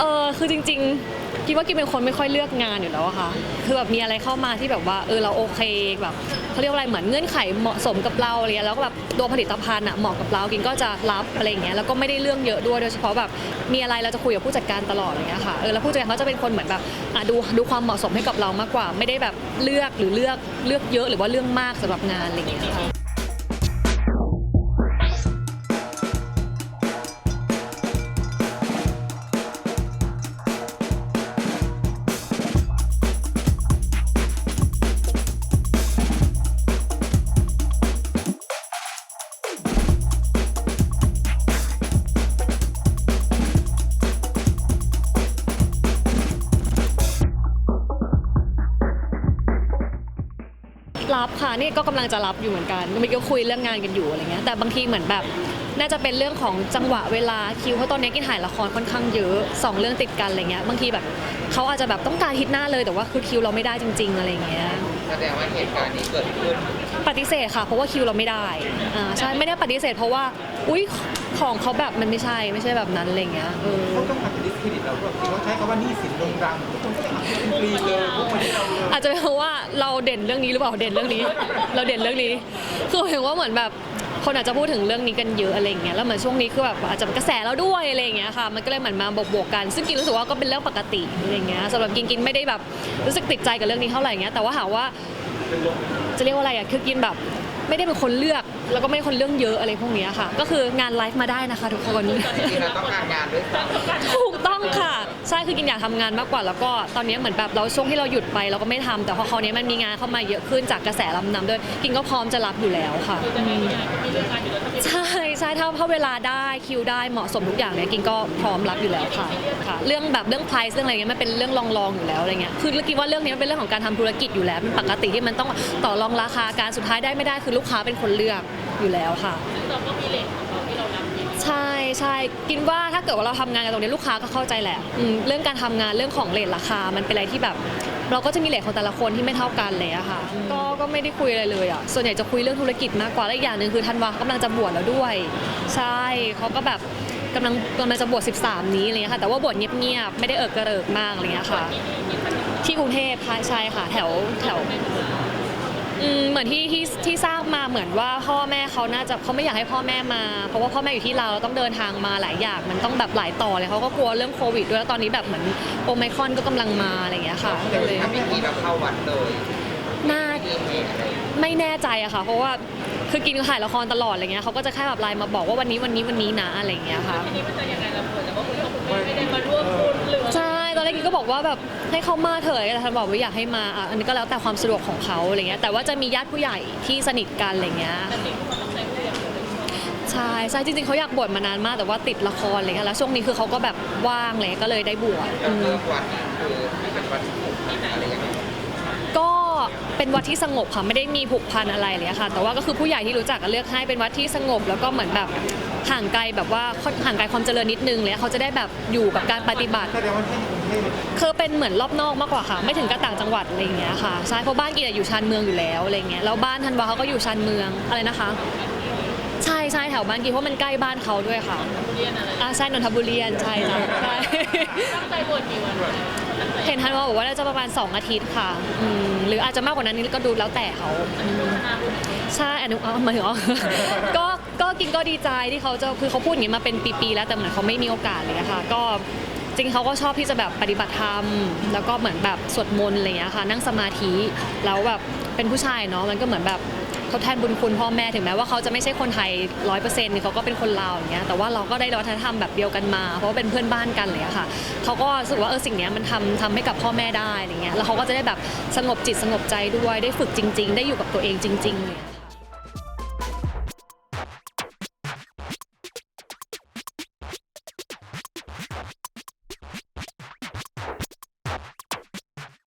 เออคือจริงๆคิดว่ากินเป็นคนไม่ค่อยเลือกงานอยู่แล้วอะค่ะ คือแบบมีอะไรเข้ามาที่แบบว่าเออเราโอเคแบบเขาเรียกว่าอะไรเหมือนเงื่อนไขเหมาะสมกับเราอะไรเงี้ยแล้วก็แบบตัวผลิตภัณฑ์อะเหมาะกับเรากินก็จะรับอะไรอย่างเงี้ยแล้วก็ไม่ได้เรื่องเยอะด้วยโดยเฉพาะแบบมีอะไรเราจะคุยกับผู้จัดการตลอดอะไรเงี้ยค่ะเออแล้วผู้จัดการเขาจะเป็นคนเหมือนแบบอะดูดูความเหมาะสมให้กับเรามากกว่า ไม่ได้แบบเลือกหรือเลือกเลือกเยอะหรือว่าเรื่องมากสำหรับงานอะไรเงี้ยค่ะ รับค่ะนี่ก็กำลังจะรับอยู่เหมือนกันเมื่อกี้ก็คุยเรื่องงานกันอยู่อะไรเงี้ยแต่บางทีเหมือนแบบ น่าจะเป็นเรื่องของจังหวะเวลาคิวเพราะตอนนี้กินถ่ายละครค่อนข้างเยอะสองเรื่องติดกันอะไรเงี้ยบางทีแบบเขาอาจจะแบบต้องการฮิตหน้าเลยแต่ว่าคือคิวเราไม่ได้จริง ๆ อะไรเงี้ยแสดงว่าเหตุการณ์นี้เกิดขึ้นปฏิเสธค่ะ เพราะว่าคิวเราไม่ได้อ่าใช่ไม่ได้ปฏิเสธ เพราะว่าอุ้ยของเขาแบบมันไม่ใช่ไม่ใช่แบบนั้นอะไรเงี้ยเออเขาต้องมาดิสเครดิตเราแบบเขาใช้คำว่าหนี่สินโด่งดังทุกคนก็จะเอาเป็นฟรีเลยพวกมันที่เราเลยอาจจะเป็นเพราะว่าเราเด่นเรื่องนี้หรือเปล่าเด่นเรื่องนี้ เราเด่นเรื่องนี้คือเห็นว่าเหมือนแบบ คนอาจจะพูดถึงเรื่องนี้กันเยอะอะไรอย่างเงี้ยแล้วเหมือนช่วงนี้คือแบบอาจจะเป็นกระแสแล้วด้วยอะไรอย่างเงี้ยค่ะมันก็เลยเหมือนมาบวกๆกัน ซึ่งกินรู้สึกว่าก็เป็นเรื่องปกติอะไรอย่างเงี้ยสำหรับกินกินไม่ได้แบบรู้สึกติดใจกับเรื่องนี้เท่าไหร่เงี้ยแต่ว่าหาว่าจะเรียกว่าอะไรอะคือกินแบบ ไม่ได้เป็นคนเลือก แล้วก็ไม่ได้คนเรื่องเยอะอะไรพวกเนี้ยค่ะ ก็คืองานไลฟ์มาได้นะคะ ทุกคน จริงๆเราต้องการงานด้วยซ้ำถูกต้องค่ะ ใช่คือกินอยากทำงานมากกว่าแล้วก็ตอนนี้เหมือนแบบเราช่วงที่เราหยุดไปเราก็ไม่ทำแต่พอคราวนี้มันมีงานเข้ามาเยอะขึ้นจากกระแสลำนำด้วยกินก็พร้อมจะรับอยู่แล้วค่ะใช่ใช่ถ้าถ้าเวลาได้คิวได้เหมาะสมทุกอย่างเนี่ยกินก็พร้อมรับอยู่แล้วค่ะค่ะ เรื่องแบบเรื่อง price เรื่องอะไรเงี้ยมันเป็นเรื่องรองๆอยู่แล้วอะไรเงี้ยคือกินว่าเรื่องนี้มันเป็นเรื่องของการทำธุรกิจอยู่แล้วเป็นปกติที่มันต้องต่อรองราคาการสุดท้ายได้ไม่ได้คือลูกค้าเป็นคนเลือกอยู่แล้วค่ะใช่ใช่กินว่าถ้าเกิดว่าเราทำงานกันตรงนี้ลูกค้าก็เข้าใจแหละอืมเรื่องการทำงานเรื่องของเลทราคา มันเป็นอะไรที่แบบ เราก็จะมีเลทของแต่ละคนที่ไม่เท่ากันเลยอะค่ะ ก็ก็ไม่ได้คุยอะไรเลยอะส่วนใหญ่จะคุยเรื่องธุรกิจมากกว่าและอีกอย่างหนึ่งคือธันวาเขากำลังจะบวชแล้วด้วย ใช่เขาก็แบบกำลังกำลังจะบวช13 นี้อะไรเงี้ยค่ะ แต่ว่าบวชเงียบๆไม่ได้เอิกกระเริกมากอะไรเงี้ยค่ะ ที่กรุงเทพค่ะใช่ค่ะ แถวแถว อืมเหมือนที่ที่ที่ทราบมาเหมือนว่าพ่อแม่เขาน่าจะเขาไม่อยากให้พ่อแม่มา เพราะว่าพ่อแม่อยู่ที่เราเราต้องเดินทางมาหลายอย่างมันต้องแบบหลายต่อเลยเขาก็กลัวเรื่องโควิดด้วยแล้วตอนนี้แบบเหมือนโอไมครอนก็กำลังมาอะไรอย่างเงี้ยค่ะก็เลยถ้าไม่มีเราเข้าวัดเลยน่ามีเหตุอะไรไม่แน่ใจอะค่ะ เพราะว่าคือกินถ่ายละครตลอดอะไรเงี้ยเขาก็จะแค่แบบไลน์มาบอกว่าวันนี้วันนี้วันนี้นะอะไรอย่างเงี้ยค่ะใช่ตอนแร ก็บอกว่าแบบให้เขามาเถอะแต่ท่านบอกว่าอยากให้มาอะอันนี้ก็แล้วแต่ความสะดวกของเขาอะไรเงี้ยแต่ว่าจะมีญาติผู้ใหญ่ที่สนิทกันอะไรเงี้ยใช่ใช่จริงๆเขาอยากบวชมานานมากแต่ว่าติดละครอะไรเงี้ยแล้วช่วงนี้คือเขาก็แบบว่างเลยก็เลยได้บวชอืมวันคือไม่เป็นวัดที่ถูกอะไรอย่างเงี้ยก็เป็นวัดที่สงบค่ะไม่ได้มีผูกพันอะไรเลยค่ะ แต่ว่าก็คือผู้ใหญ่ที่รู้จักก็เลือกให้เป็นวัดที่สงบ แล้วก็เหมือนแบบห่างไกลแบบว่าห่างไกลความเจริญนิดนึงเลยเขาจะได้แบบอยู่กับการปฏิบัติ แสดงว่าที่ คือเป็นเหมือนรอบนอกมากกว่าค่ะ ไม่ถึงกับต่างจังหวัดอะไรอย่างเงี้ยค่ะใช่เพราะบ้านกีอยู่ชานเมืองอยู่แล้วอะไรเงี้ยแล้วบ้านธันวาเขาก็อยู่ชานเมืองอะไรนะคะ ใช่ใช่แถวบ้านกีเพราะมันใกล้บ้านเขาด้วยค่ะอ่าใช่นนทบุรีใช่จ้ะใช่ตั้งใจบวชกี่วันเห็นทันว่าบอกว่าน่าจะประมาณ 2 อาทิตย์ค่ะ หรืออาจจะมากกว่านั้นนี่ก็ดูแล้วแต่เขาใช่อนนี้เอามาถึงอ๋อก็ก็กินก็ดีใจที่เขาจะคือเขาพูดอย่างนี้มาเป็นปีๆแล้วแต่เหมือนเขาไม่มีโอกาสเลยค่ะ ก็ ริงเขาก็ชอบที่จะแบบปฏิบัติธรรม แล้วก็เหมือนแบบสวดมนต์อะไรอย่างเงี้ยค่ะ นั่งสมาธิแล้วแบบเป็นผู้ชายเนาะมันก็เหมือนแบบทดแทนบุญคุณพ่อแม่ถึงแม้ว่าเขาจะไม่ใช่คนไทยร้อยเปอร์เซ็นต์เขาก็เป็นคนลาวอย่างเงี้ยแต่ว่าเราก็ได้วัฒนธรรมแบบเดียวกันมา เพราะว่าเป็นเพื่อนบ้านกันเลยอะค่ะเขาก็รู้สึกว่าเออสิ่งเนี้ยมันทำทำให้กับพ่อแม่ได้อะไรเงี้ยแล้วเขาก็จะได้แบบสงบจิตสงบใจด้วยได้ฝึกจริง ๆ ได้อยู่กับตัวเองจริงๆเลยอะค่ะ